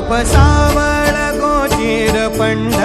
पसावर गोचीर पण्ड